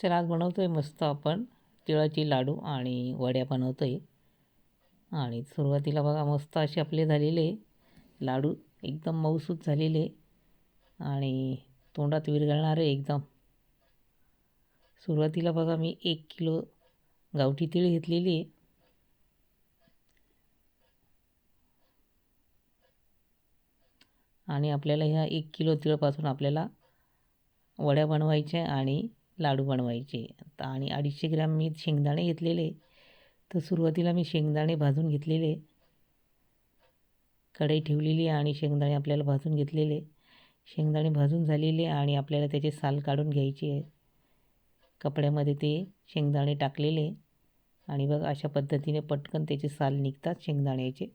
चला आज बनवतो आहे मस्त आपण. तिळाची लाडू आणि वड्या बनवतो आहे आणि सुरुवातीला बघा मस्त असे आपले झालेले लाडू एकदम मऊसूत झालेले आणि तोंडात विरघळणारे एकदम. सुरुवातीला बघा मी एक किलो गावठी तीळ घेतलेली आहे. आणि आपल्याला ह्या एक किलो तिळपासून आपल्याला वड्या बनवायच्या आणि लाडू बनवायचे. आणि अडीचशे ग्रॅम मी शेंगदाणे घेतलेले. तर सुरुवातीला मी शेंगदाणे भाजून घेतलेले. कढई ठेवलेली आणि शेंगदाणे आपल्याला भाजून घेतलेले. शेंगदाणे भाजून झालेले आणि आपल्याला त्याचे साल काढून घ्यायचे. आहे कपड्यामध्ये ते शेंगदाणे टाकलेले. आणि बघ अशा पद्धतीने पटकन त्याचे साल निघतात शेंगदाण्याचे.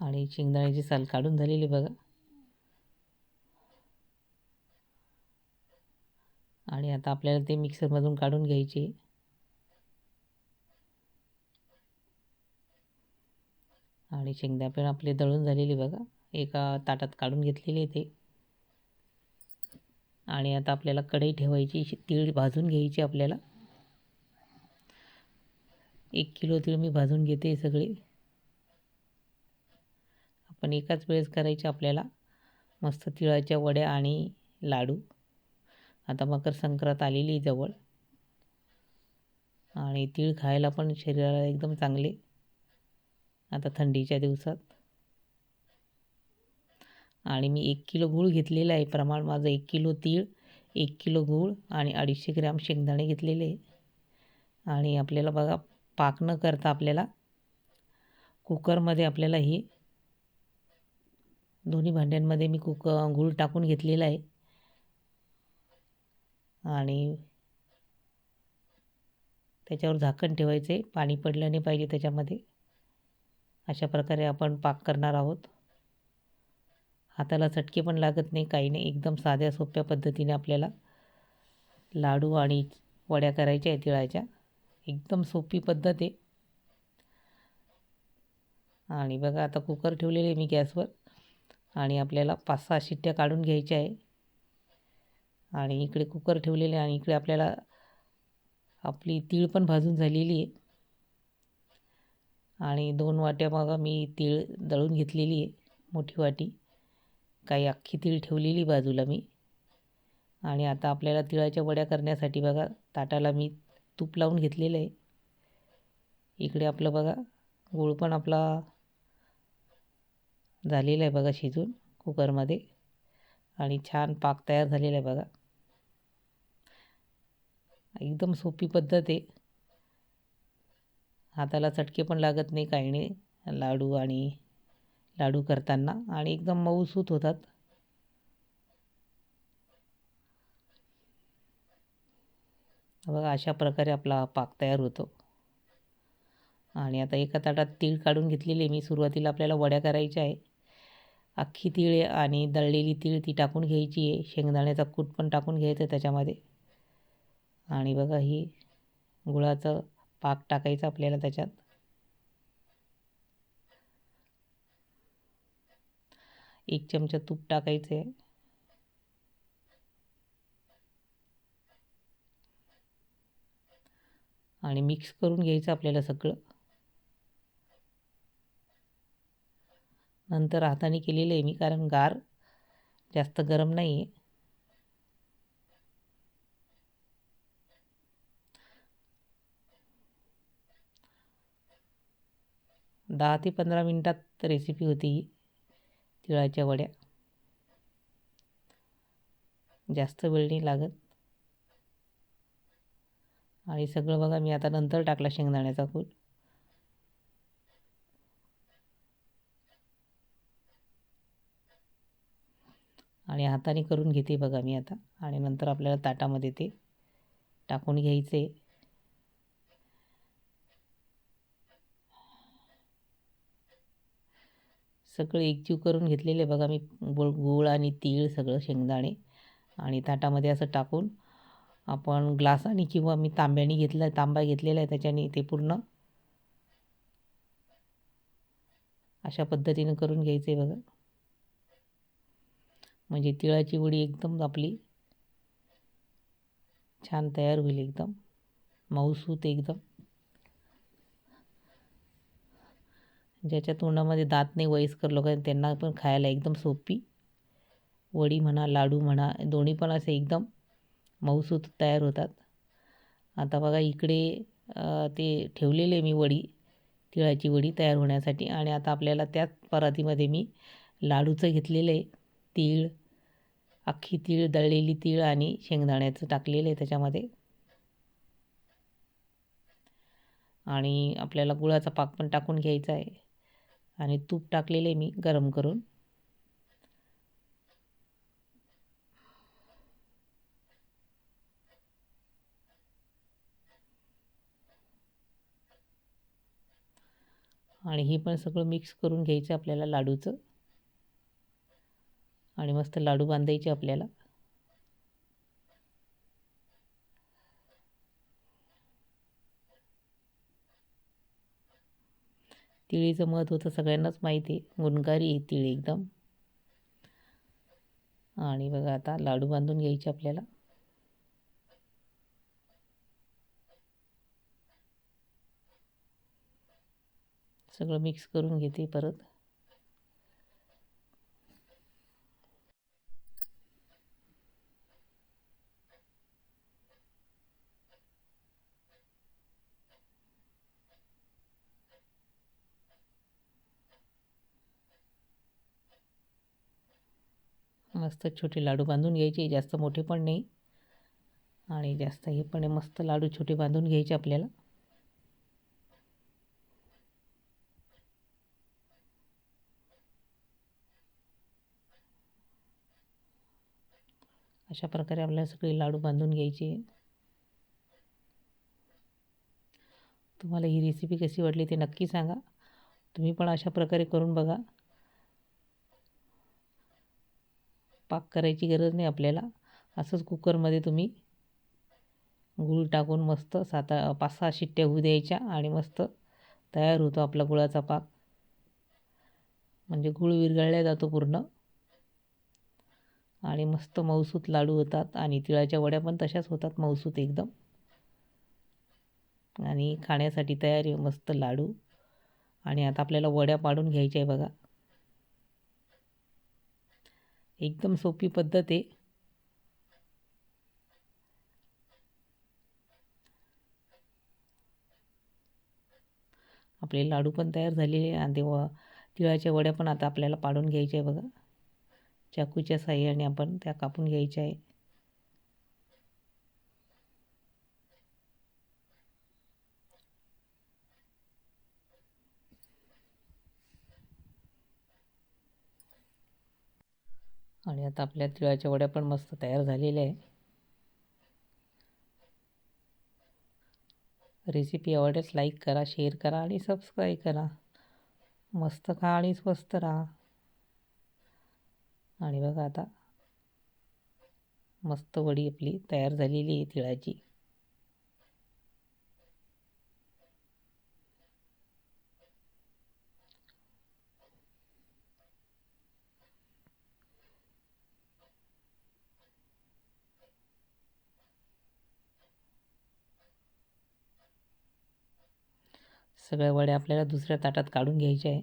आणि शेंगदाण्याची साल काढून झालेली बघा. आणि आता आपल्याला ते मिक्सरमधून काढून घ्यायचे. आणि शेंगदा पण आपले दळून झालेली बघा. एका ताटात काढून घेतलेले ते. आणि आता आपल्याला कढई ठेवायची तीळ भाजून घ्यायची आपल्याला. एक किलो तीळ मी भाजून घेते सगळे. पण एकाच वेळेस करायचे आपल्याला. मस्त तिळाच्या वड्या आणि लाडू. आता मकर संक्रांत आलेली जवळ. आणि तीळ खायला पण शरीराला एकदम चांगले. आता थंडीच्या दिवसात. आणि मी एक किलो गूळ घेतलेला आहे. प्रमाण माझं एक किलो तीळ एक किलो गूळ आणि अडीचशे ग्रॅम शेंगदाणे घेतलेले आणि आपल्याला बघा पाक न करता आपल्याला कुकरमध्ये आपल्याला ही दोन्ही भांड्यांमध्ये मी कुक गूळ टाकून घेतलेला आहे. आणि त्याच्यावर झाकण ठेवायचे पाणी पडलं नाही पाहिजे त्याच्यामध्ये. अशा प्रकारे आपण पाक करणार आहोत. हाताला चटके पण लागत नाही काही नाही एकदम साध्या सोप्या पद्धतीने आपल्याला लाडू आणि वड्या करायच्या आहे तिळाच्या. एकदम सोपी पद्धत आहे. आणि बघा आता कुकर ठेवलेले मी गॅसवर. आणि आपल्याला पाच सहा शिट्ट्या काढून घ्यायच्या आहे. आणि इकडे कुकर ठेवलेले आणि इकडे आपल्याला आपली तीळ पण भाजून झालेली आहे. आणि दोन वाट्या मग मी तीळ दळून घेतलेली आहे मोठी वाटी. काही अख्खी तीळ ठेवलेली बाजूला मी. आणि आता आपल्याला तिळाच्या वड्या करण्यासाठी बघा ताटाला मी तूप लावून घेतलेलं आहे. इकडे आपलं बघा गूळ पण आपला झालेलं आहे बघा शिजून कुकरमध्ये. आणि छान पाक तयार झालेला आहे बघा. एकदम सोपी पद्धत आहे. हाताला चटके पण लागत नाही काही नाही लाडू आणि लाडू करताना. आणि एकदम मऊसूत होतात. बघा अशा प्रकारे आपला पाक तयार होतो. आणि आता एका ताटात तीळ काढून घेतलेली मी. सुरुवातीला आपल्याला वड्या करायच्या आहे. अख्खी तीळ आणि दळलेली तीळ ती टाकून घ्यायची आहे. शेंगदाण्याचा कूट पण टाकून घ्यायचं त्याच्यामध्ये. आणि बघा ही गुळाचं पाक टाकायचं आपल्याला त्याच्यात. एक चमचा तूप टाकायचं आहे. आणि मिक्स करून घ्यायचं आपल्याला सगळं. नंतर हाताने केलेलं आहे मी कारण गार जास्त गरम नाही आहे दहा ते पंधरा मिनटात रेसिपी होती ही तिळाच्या वड्या. जास्त वेळ नाही लागत. आणि सगळं बघा मी आता नंतर टाकला शेंगदाण्याचा कूट. आणि हाताने करून घेते बघा मी आता. आणि नंतर आपल्याला ताटामध्ये ते टाकून घ्यायचे. सगळे एकजीव करून घेतलेले बघा मी. गुळ गूळ आणि तीळ सगळं शेंगदाणे. आणि ताटामध्ये असं टाकून आपण ग्लासाने किंवा मी तांब्याने घेतला तांबा घेतलेला आहे त्याच्याने ते पूर्ण अशा पद्धतीनं करून घ्यायचं आहे बघा. म्हणजे तिळाची वडी एकदम आपली छान तयार होईल एकदम. मऊसूत एकदम. ज्याच्या तोंडामध्ये दात नाही वयस्कर लोक त्यांना पण खायला एकदम सोपी. वडी म्हणा लाडू म्हणा दोन्ही पण असे एकदम मऊसूत तयार होतात. आता बघा इकडे ते ठेवलेले मी वडी तिळाची वडी तयार होण्यासाठी. आणि आता आपल्याला त्याच परातीमध्ये मी लाडूचं घेतलेलं आहे तीळ अख्खी तीळ दळलेली तीळ आणि शेंगदाण्याचं टाकलेलं आहे त्याच्यामध्ये. आणि आपल्याला गुळाचा पाक पण टाकून घ्यायचा आहे. आणि तूप टाकलेलं आहे मी गरम करून. आणि हे पण सगळं मिक्स करून घ्यायचं आपल्याला लाडूचं. आणि मस्त लाडू बांधायचे आपल्याला. तिळीचं महत्त्व तर सगळ्यांनाच माहिती आहे. गुणकारी आहे तिळी एकदम. आणि बघा आता लाडू बांधून घ्यायचे आपल्याला. सगळं मिक्स करून घेते परत. मस्त छोटे लाडू बांधून घ्यायचे जास्त मोठे पण नाही. आणि जास्त हे पण मस्त लाडू छोटे बांधून घ्यायचे आपल्याला. अशा प्रकारे आपल्याला सगळे लाडू बांधून घ्यायचे. तुम्हाला ही रेसिपी कशी वाटली ते नक्की सांगा. तुम्ही पण अशा प्रकारे करून बघा. पाक करायची गरज नाही आपल्याला. असंच कुकरमध्ये तुम्ही गूळ टाकून मस्त सात पाच सहा शिट्ट्या होऊ द्यायच्या आणि मस्त तयार होतो आपला गुळाचा पाक. म्हणजे गूळ विरघळल्या जातो पूर्ण. आणि मस्त मऊसूत लाडू होतात आणि तिळाच्या वड्या पण तशाच होतात मऊसूत एकदम. आणि खाण्यासाठी तयारी मस्त लाडू. आणि आता आपल्याला वड्या पाडून घ्यायच्या आहे बघा. एकदम सोपी पद्धत आहे. आपले लाडू पण तयार झालेले आणि ते तिळाच्या वड्या पण आता आपल्याला पाडून घ्यायच्या आहे बघा. चाकूच्या साह्याने आपण त्या कापून घ्यायच्या आहे. आणि आता आपल्या तिळाच्या वड्या पण मस्त तयार झालेल्या आहे रेसिपी आवडल्यास लाईक करा शेअर करा आणि सबस्क्राईब करा. मस्त खा आणि स्वस्त राहा. आणि बघा आता मस्त वडी आपली तयार झालेली आहे तिळाची. सगळ्या वड्या आपल्याला दुसऱ्या ताटात काढून घ्यायच्या आहे.